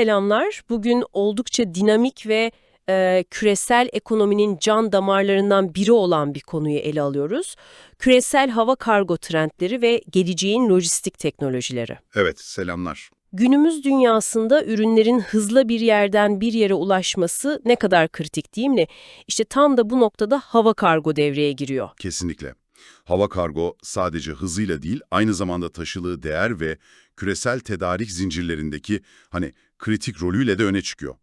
selamlar. Bugün oldukça dinamik ve e, küresel ekonominin can damarlarından biri olan bir konuyu ele alıyoruz. Küresel hava kargo trendleri ve geleceğin lojistik teknolojileri. Evet, selamlar. Günümüz dünyasında ürünlerin hızla bir yerden bir yere ulaşması ne kadar kritik değil mi? İşte tam da bu noktada hava kargo devreye giriyor. Kesinlikle. Hava kargo sadece hızıyla değil, aynı zamanda taşıdığı değer ve küresel tedarik zincirlerindeki hani kritik rolüyle de öne çıkıyor.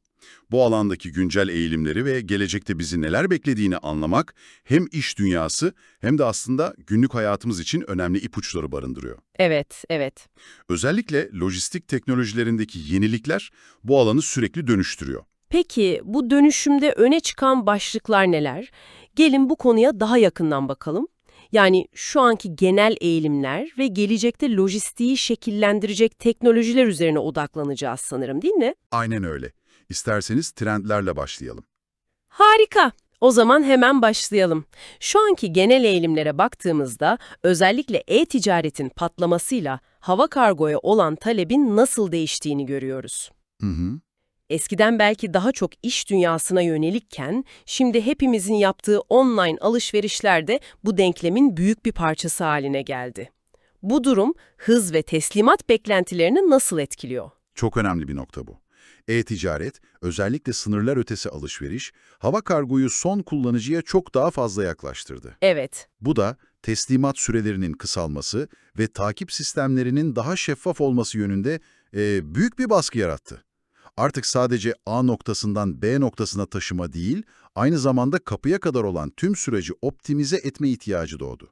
Bu alandaki güncel eğilimleri ve gelecekte bizi neler beklediğini anlamak hem iş dünyası hem de aslında günlük hayatımız için önemli ipuçları barındırıyor. Evet, evet. Özellikle lojistik teknolojilerindeki yenilikler bu alanı sürekli dönüştürüyor. Peki bu dönüşümde öne çıkan başlıklar neler? Gelin bu konuya daha yakından bakalım. Yani şu anki genel eğilimler ve gelecekte lojistiği şekillendirecek teknolojiler üzerine odaklanacağız sanırım değil mi? Aynen öyle. İsterseniz trendlerle başlayalım. Harika. O zaman hemen başlayalım. Şu anki genel eğilimlere baktığımızda özellikle e-ticaretin patlamasıyla hava kargoya olan talebin nasıl değiştiğini görüyoruz. Hı hı. Eskiden belki daha çok iş dünyasına yönelikken, şimdi hepimizin yaptığı online alışverişlerde bu denklemin büyük bir parçası haline geldi. Bu durum hız ve teslimat beklentilerini nasıl etkiliyor? Çok önemli bir nokta bu. E-ticaret, özellikle sınırlar ötesi alışveriş, hava kargoyu son kullanıcıya çok daha fazla yaklaştırdı. Evet, Bu da teslimat sürelerinin kısalması ve takip sistemlerinin daha şeffaf olması yönünde e, büyük bir baskı yarattı. Artık sadece A noktasından B noktasına taşıma değil, aynı zamanda kapıya kadar olan tüm süreci optimize etme ihtiyacı doğdu.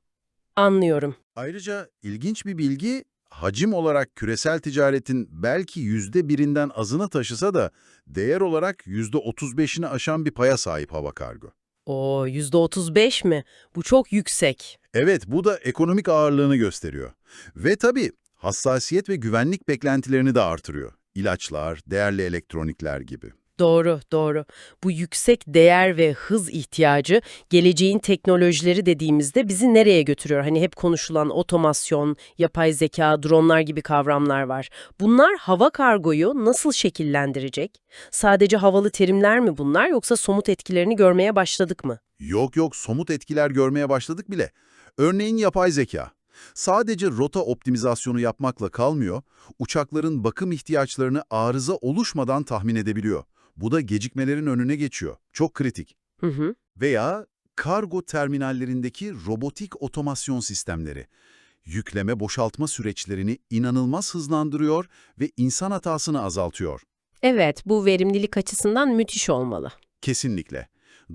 anlıyorum. Ayrıca ilginç bir bilgi, hacim olarak küresel ticaretin belki yüzde birinden azını taşısa da değer olarak yüzde otuz beşini aşan bir paya sahip hava kargo. O %35 mi? Bu çok yüksek. Evet, bu da ekonomik ağırlığını gösteriyor. Ve tabii hassasiyet ve güvenlik beklentilerini de artırıyor. İlaçlar, değerli elektronikler gibi. Doğru, doğru. Bu yüksek değer ve hız ihtiyacı geleceğin teknolojileri dediğimizde bizi nereye götürüyor? Hani hep konuşulan otomasyon, yapay zeka, dronlar gibi kavramlar var. Bunlar hava kargoyu nasıl şekillendirecek? Sadece havalı terimler mi bunlar yoksa somut etkilerini görmeye başladık mı? Yok yok, somut etkiler görmeye başladık bile. Örneğin yapay zeka. Sadece rota optimizasyonu yapmakla kalmıyor, uçakların bakım ihtiyaçlarını arıza oluşmadan tahmin edebiliyor. Bu da gecikmelerin önüne geçiyor. Çok kritik. Hı hı. Veya kargo terminallerindeki robotik otomasyon sistemleri. Yükleme boşaltma süreçlerini inanılmaz hızlandırıyor ve insan hatasını azaltıyor. Evet, bu verimlilik açısından müthiş olmalı. Kesinlikle.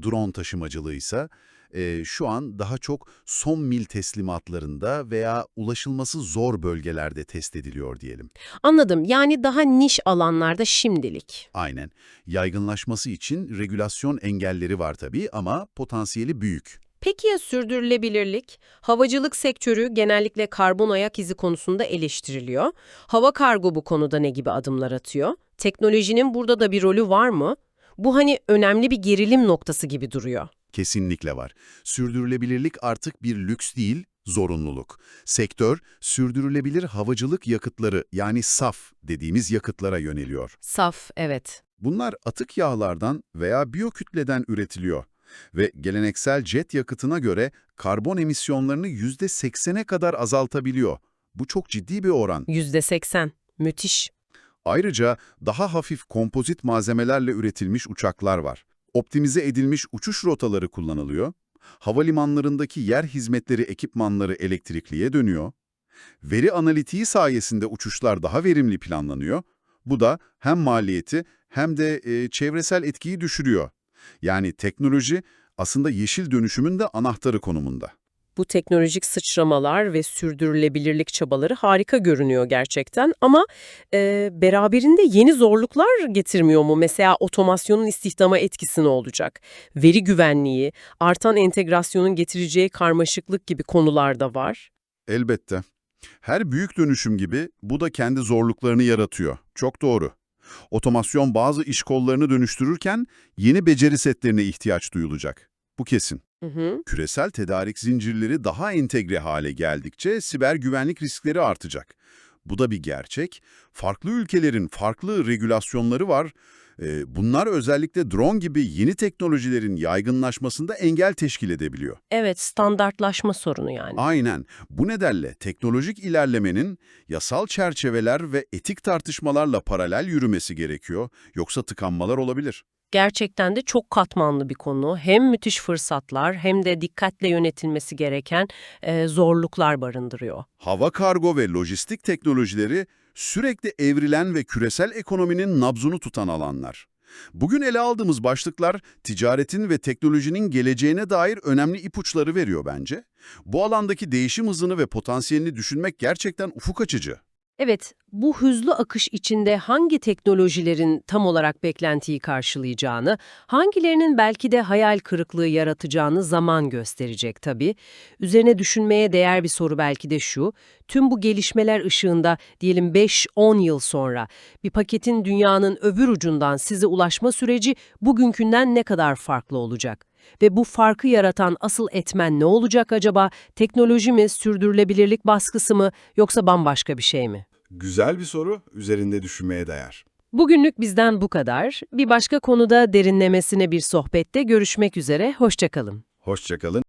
Drone taşımacılığı ise e, şu an daha çok son mil teslimatlarında veya ulaşılması zor bölgelerde test ediliyor diyelim. Anladım. Yani daha niş alanlarda şimdilik. Aynen. Yaygınlaşması için regülasyon engelleri var tabii ama potansiyeli büyük. Peki ya sürdürülebilirlik? Havacılık sektörü genellikle karbon ayak izi konusunda eleştiriliyor. Hava kargo bu konuda ne gibi adımlar atıyor? Teknolojinin burada da bir rolü var mı? Bu hani önemli bir gerilim noktası gibi duruyor. Kesinlikle var. Sürdürülebilirlik artık bir lüks değil, zorunluluk. Sektör, sürdürülebilir havacılık yakıtları yani SAF dediğimiz yakıtlara yöneliyor. Saf, evet. Bunlar atık yağlardan veya biyokütleden üretiliyor ve geleneksel jet yakıtına göre karbon emisyonlarını %80'e kadar azaltabiliyor. Bu çok ciddi bir oran. %80. Müthiş. Ayrıca daha hafif kompozit malzemelerle üretilmiş uçaklar var. Optimize edilmiş uçuş rotaları kullanılıyor. Havalimanlarındaki yer hizmetleri ekipmanları elektrikliye dönüyor. Veri analitiği sayesinde uçuşlar daha verimli planlanıyor. Bu da hem maliyeti hem de e, çevresel etkiyi düşürüyor. Yani teknoloji aslında yeşil dönüşümün de anahtarı konumunda. Bu teknolojik sıçramalar ve sürdürülebilirlik çabaları harika görünüyor gerçekten ama e, beraberinde yeni zorluklar getirmiyor mu? Mesela otomasyonun istihdama etkisi ne olacak? Veri güvenliği, artan entegrasyonun getireceği karmaşıklık gibi konular da var. Elbette. Her büyük dönüşüm gibi bu da kendi zorluklarını yaratıyor. Çok doğru. Otomasyon bazı iş kollarını dönüştürürken yeni beceri setlerine ihtiyaç duyulacak. Bu kesin. Hı hı. Küresel tedarik zincirleri daha entegre hale geldikçe siber güvenlik riskleri artacak. Bu da bir gerçek. Farklı ülkelerin farklı regülasyonları var. Ee, bunlar özellikle drone gibi yeni teknolojilerin yaygınlaşmasında engel teşkil edebiliyor. Evet, standartlaşma sorunu yani. Aynen. Bu nedenle teknolojik ilerlemenin yasal çerçeveler ve etik tartışmalarla paralel yürümesi gerekiyor. Yoksa tıkanmalar olabilir. Gerçekten de çok katmanlı bir konu. Hem müthiş fırsatlar hem de dikkatle yönetilmesi gereken e, zorluklar barındırıyor. Hava kargo ve lojistik teknolojileri sürekli evrilen ve küresel ekonominin nabzunu tutan alanlar. Bugün ele aldığımız başlıklar ticaretin ve teknolojinin geleceğine dair önemli ipuçları veriyor bence. Bu alandaki değişim hızını ve potansiyelini düşünmek gerçekten ufuk açıcı. Evet, bu hızlı akış içinde hangi teknolojilerin tam olarak beklentiyi karşılayacağını, hangilerinin belki de hayal kırıklığı yaratacağını zaman gösterecek tabii. Üzerine düşünmeye değer bir soru belki de şu, tüm bu gelişmeler ışığında diyelim 5-10 yıl sonra bir paketin dünyanın öbür ucundan size ulaşma süreci bugünkünden ne kadar farklı olacak? Ve bu farkı yaratan asıl etmen ne olacak acaba? Teknoloji mi, sürdürülebilirlik baskısı mı yoksa bambaşka bir şey mi? Güzel bir soru, üzerinde düşünmeye değer. Bugünlük bizden bu kadar. Bir başka konuda derinlemesine bir sohbette görüşmek üzere. Hoşçakalın. Hoşçakalın.